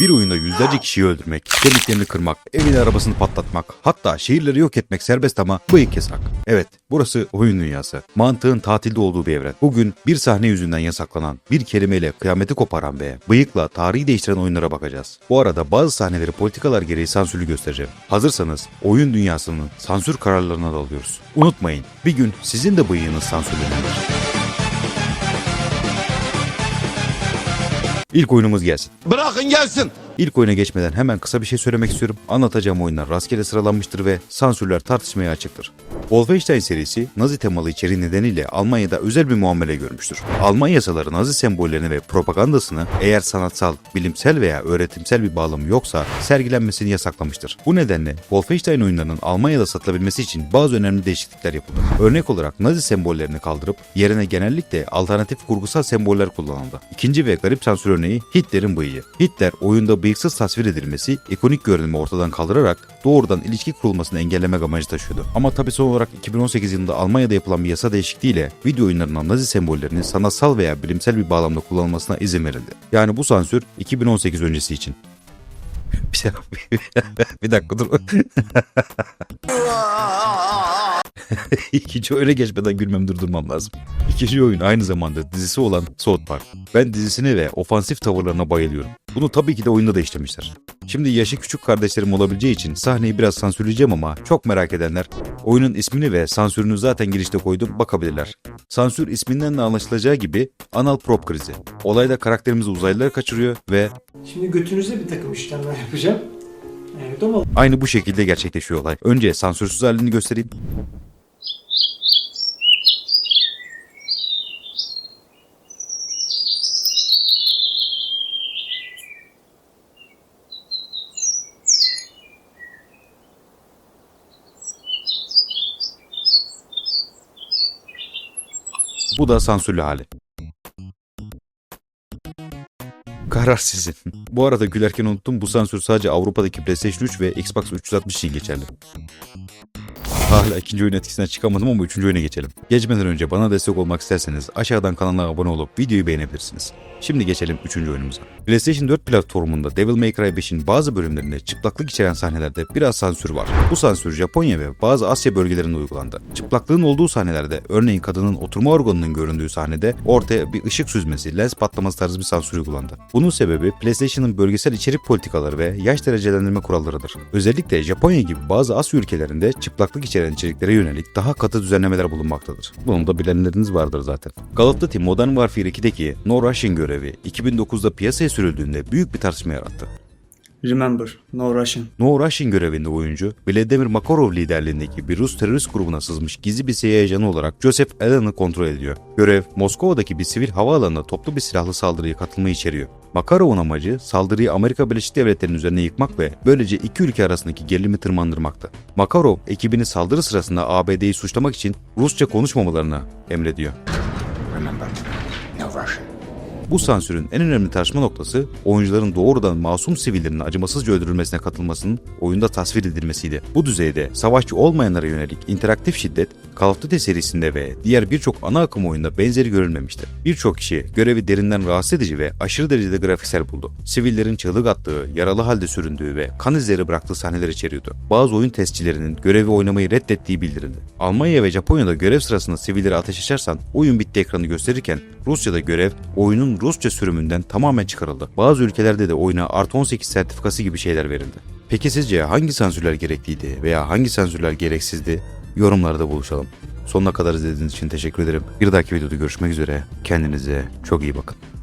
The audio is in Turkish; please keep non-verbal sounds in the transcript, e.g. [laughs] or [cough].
Bir oyunda yüzlerce kişiyi öldürmek, kemiklerini kırmak, evini arabasını patlatmak, hatta şehirleri yok etmek serbest ama bıyık yasak. Evet, burası oyun dünyası. Mantığın tatilde olduğu bir evren. Bugün bir sahne yüzünden yasaklanan, bir kelimeyle kıyameti koparan ve bıyıkla tarihi değiştiren oyunlara bakacağız. Bu arada bazı sahneleri politikalar gereği sansürlü göstereceğim. Hazırsanız oyun dünyasının sansür kararlarına dalıyoruz. Unutmayın, bir gün sizin de bıyığınız sansürlenir. İlk oyunumuz gelsin. Bırakın gelsin. İlk oyuna geçmeden hemen kısa bir şey söylemek istiyorum. Anlatacağım oyunlar rastgele sıralanmıştır ve sansürler tartışmaya açıktır. Wolfenstein serisi Nazi temalı içeriği nedeniyle Almanya'da özel bir muamele görmüştür. Alman yasaları Nazi sembollerini ve propagandasını eğer sanatsal, bilimsel veya öğretimsel bir bağlamı yoksa sergilenmesini yasaklamıştır. Bu nedenle Wolfenstein oyunlarının Almanya'da satılabilmesi için bazı önemli değişiklikler yapıldı. Örnek olarak Nazi sembollerini kaldırıp yerine genellikle alternatif kurgusal semboller kullanıldı. İkinci ve garip sansür örneği Hitler'in bıyığı. Hitler oyunda bıyıksız tasvir edilmesi ikonik görünümü ortadan kaldırarak doğrudan ilişki kurulmasını engellemek amacı taşıyordu. Ama tabi son olarak 2018 yılında Almanya'da yapılan bir yasa değişikliğiyle video oyunlarından Nazi sembollerinin sanatsal veya bilimsel bir bağlamda kullanılmasına izin verildi. Yani bu sansür 2018 öncesi için. [laughs] Bir dakika dur. [laughs] [laughs] İkinci oyuna geçmeden gülmemi durdurmam lazım. İkinci oyun aynı zamanda dizisi olan South Park. Ben dizisine ve ofansif tavırlarına bayılıyorum. Bunu tabii ki de oyunda da işlemişler. Şimdi yaşı küçük kardeşlerim olabileceği için sahneyi biraz sansürleyeceğim ama çok merak edenler oyunun ismini ve sansürünü zaten girişte koydum bakabilirler. Sansür isminden de anlaşılacağı gibi anal prop krizi. Olayda karakterimizi uzaylılar kaçırıyor ve Şimdi götünüze bir takım işlemler yapacağım. Evet ama aynı bu şekilde gerçekleşiyor olay. Önce sansürsüz halini göstereyim. Bu da sansürlü hali. Karar sizin. Bu arada gülerken unuttum bu sansür sadece Avrupa'daki PlayStation 3 ve Xbox 360 için geçerli. Hala ikinci oyun etkisinden çıkamadım ama üçüncü oyuna geçelim. Geçmeden önce bana destek olmak isterseniz aşağıdan kanala abone olup videoyu beğenebilirsiniz. Şimdi geçelim üçüncü oyunumuza. PlayStation 4 platformunda Devil May Cry 5'in bazı bölümlerinde çıplaklık içeren sahnelerde biraz sansür var. Bu sansür Japonya ve bazı Asya bölgelerinde uygulandı. Çıplaklığın olduğu sahnelerde örneğin kadının oturma organının göründüğü sahnede ortaya bir ışık süzmesi, lens patlaması tarzı bir sansür uygulandı. Bunun sebebi PlayStation'ın bölgesel içerik politikaları ve yaş derecelendirme kurallarıdır. Özellikle Japonya gibi bazı Asya ülkelerinde çıplaklık içeren içeriklere yönelik daha katı düzenlemeler bulunmaktadır. Bunu da bilenleriniz vardır zaten. Call of Duty Modern Warfare 2'deki No Rushing görevi 2009'da piyasaya sürüldüğünde büyük bir tartışma yarattı. remember, no Russian. No Rushing görevinde oyuncu, Vladimir Makarov liderliğindeki bir Rus terörist grubuna sızmış gizli bir CIA ajanı olarak Joseph Allen'ı kontrol ediyor. Görev, Moskova'daki bir sivil havaalanına toplu bir silahlı saldırıya katılmayı içeriyor. Makarov'un amacı saldırıyı Amerika Birleşik Devletleri'nin üzerine yıkmak ve böylece iki ülke arasındaki gerilimi tırmandırmaktı. Makarov, ekibini saldırı sırasında ABD'yi suçlamak için Rusça konuşmamalarını emrediyor. Remember, no Russian. Bu sansürün en önemli tartışma noktası oyuncuların doğrudan masum sivillerin acımasızca öldürülmesine katılmasının oyunda tasvir edilmesiydi. Bu düzeyde savaşçı olmayanlara yönelik interaktif şiddet Call of Duty serisinde ve diğer birçok ana akım oyunda benzeri görülmemişti. Birçok kişi görevi derinden rahatsız edici ve aşırı derecede grafiksel buldu. Sivillerin çığlık attığı, yaralı halde süründüğü ve kan izleri bıraktığı sahneler içeriyordu. Bazı oyun testçilerinin görevi oynamayı reddettiği bildirildi. Almanya ve Japonya'da görev sırasında sivillere ateş açarsan oyun bitti ekranı gösterirken Rusya'da görev oyunun Rusça sürümünden tamamen çıkarıldı. Bazı ülkelerde de oyuna artı 18 sertifikası gibi şeyler verildi. Peki sizce hangi sansürler gerekliydi veya hangi sansürler gereksizdi? Yorumlarda buluşalım. Sonuna kadar izlediğiniz için teşekkür ederim. Bir dahaki videoda görüşmek üzere. Kendinize çok iyi bakın.